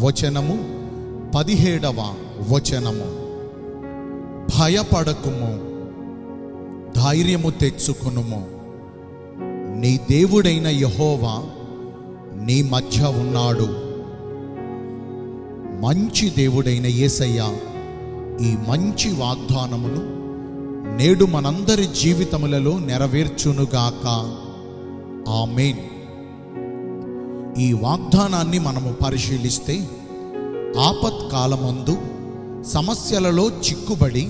వచనము పదిహేడవ వచనము. భయపడకుము ధైర్యము తెచ్చుకునుము. నీ దేవుడైన యహోవా నీ మధ్య ఉన్నాడు. మంచి దేవుడైన యేసయ్య ఈ మంచి వాగ్దానమును నేడు మనందరి జీవితములలో నెరవేర్చునుగాక. ఆమెన్. ఈ వాగ్దానాన్ని మనము పరిశీలిస్తే ఆపత్కాలమందు సమస్యలలో చిక్కుబడి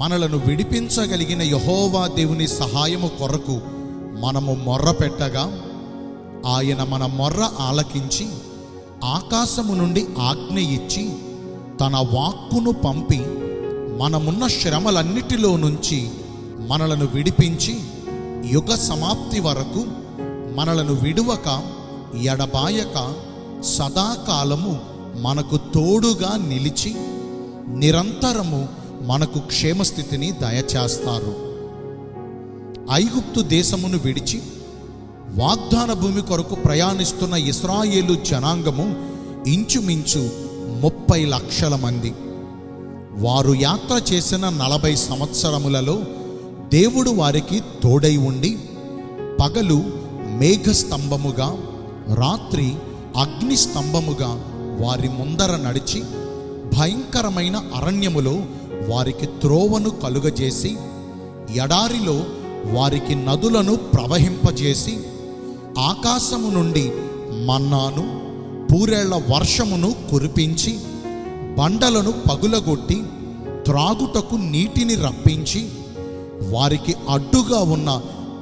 మనలను విడిపించగలిగిన యహోవా దేవుని సహాయము కొరకు మనము మొర్ర పెట్టగా ఆయన మన మొర్ర ఆలకించి ఆకాశము నుండి ఆజ్ఞ ఇచ్చి తన వాక్కును పంపి మనమున్న శ్రమలన్నిటిలో నుంచి మనలను విడిపించి యుగ సమాప్తి వరకు మనలను విడువక ఎడబాయక సదాకాలము మనకు తోడుగా నిలిచి నిరంతరము మనకు క్షేమస్థితిని దయచేస్తారు. ఐగుప్తు దేశమును విడిచి వాగ్దాన భూమి కొరకు ప్రయాణిస్తున్న ఇస్రాయేలు జనాంగము ఇంచుమించు ముప్పై లక్షల మంది. వారు యాత్ర చేసిన నలభై సంవత్సరములలో దేవుడు వారికి తోడై ఉండి పగలు మేఘస్తంభముగా రాత్రి అగ్ని స్తంభముగా వారి ముందర నడిచి భయంకరమైన అరణ్యములో వారికి త్రోవను కలుగజేసి ఎడారిలో వారికి నదులను ప్రవహింపజేసి ఆకాశము నుండి మన్నాను పూరేళ్ళ వర్షమును కురిపించి బండలను పగులగొట్టి త్రాగుటకు నీటిని రప్పించి వారికి అడ్డుగా ఉన్న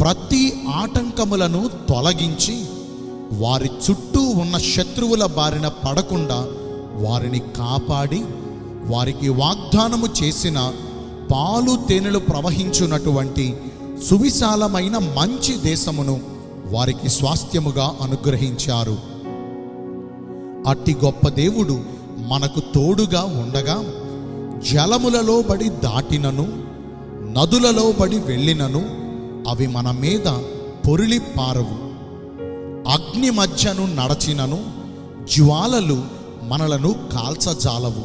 ప్రతి ఆటంకములను తొలగించి వారి చుట్టూ ఉన్న శత్రువుల బారిన పడకుండా వారిని కాపాడి వారికి వాగ్దానము చేసిన పాలు తేనెలు ప్రవహించున్నటువంటి సువిశాలమైన మంచి దేశమును వారికి స్వాస్థ్యముగా అనుగ్రహించారు. అట్టి గొప్ప దేవుడు మనకు తోడుగా ఉండగా జలములలో బడి దాటినను నదులలో బడి వెళ్ళినను అవి మన మీద పొరిలి పారవు. అగ్ని మధ్యను నడచినను జ్వాలలు మనలను కాల్చజాలవు.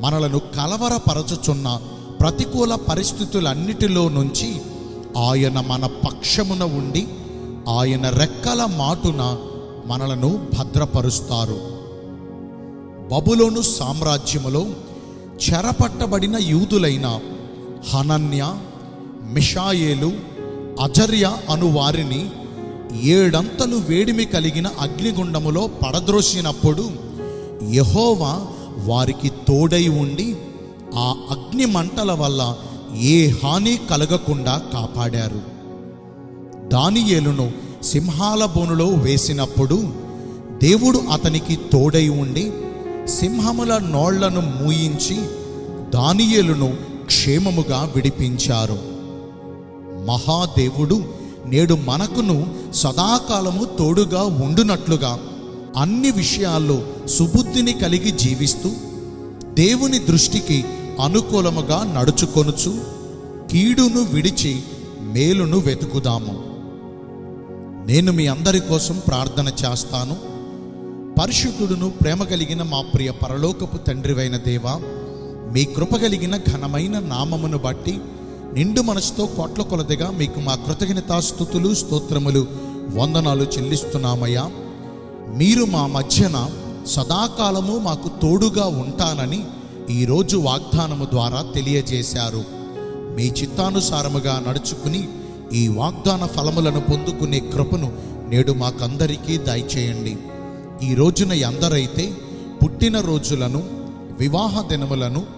మనలను కలవరపరచుచున్న ప్రతికూల పరిస్థితులన్నిటిలో నుంచి ఆయన మన పక్షమున ఉండి ఆయన రెక్కల మాటున మనలను భద్రపరుస్తారు. బబులోను సామ్రాజ్యములో చెరపట్టబడిన యూదులైన హనన్య మిషాయేలు అజర్య అను వారిని ఏడంతలు వేడిమి కలిగిన అగ్నిగుండములో పడద్రోసినప్పుడు యహోవా వారికి తోడై ఉండి ఆ అగ్ని మంటల వల్ల ఏ హాని కలగకుండా కాపాడారు. దానియేలును సింహాల బోనులో వేసినప్పుడు దేవుడు అతనికి తోడై ఉండి సింహముల నోళ్ళను మూయించి దానియేలును క్షేమముగా విడిపించారు. మహాదేవుడు నేడు మనకును సదాకాలము తోడుగా ఉండునట్లుగా అన్ని విషయాల్లో సుబుద్ధిని కలిగి జీవిస్తూ దేవుని దృష్టికి అనుకూలముగా నడుచుకొనుచు కీడును విడిచి మేలును వెతుకుదాము. నేను మీ అందరి కోసం ప్రార్థన చేస్తాను. పరిశుద్ధుడును ప్రేమ కలిగిన మా ప్రియ పరలోకపు తండ్రివైన దేవా మీ కృప కలిగిన ఘనమైన నామమును బట్టి నిండు మనసుతో కోట్ల కొలదిగా మీకు మా కృతజ్ఞతాస్థుతులు స్తోత్రములు వందనాలు చెల్లిస్తున్నామయ్యా. మీరు మా మధ్యన సదాకాలము మాకు తోడుగా ఉంటానని ఈరోజు వాగ్దానము ద్వారా తెలియజేశారు. మీ చిత్తానుసారముగా నడుచుకుని ఈ వాగ్దాన ఫలములను పొందుకునే కృపను నేడు మాకందరికీ దయచేయండి. ఈ రోజున ఎందరైతే పుట్టిన రోజులను వివాహ దినములను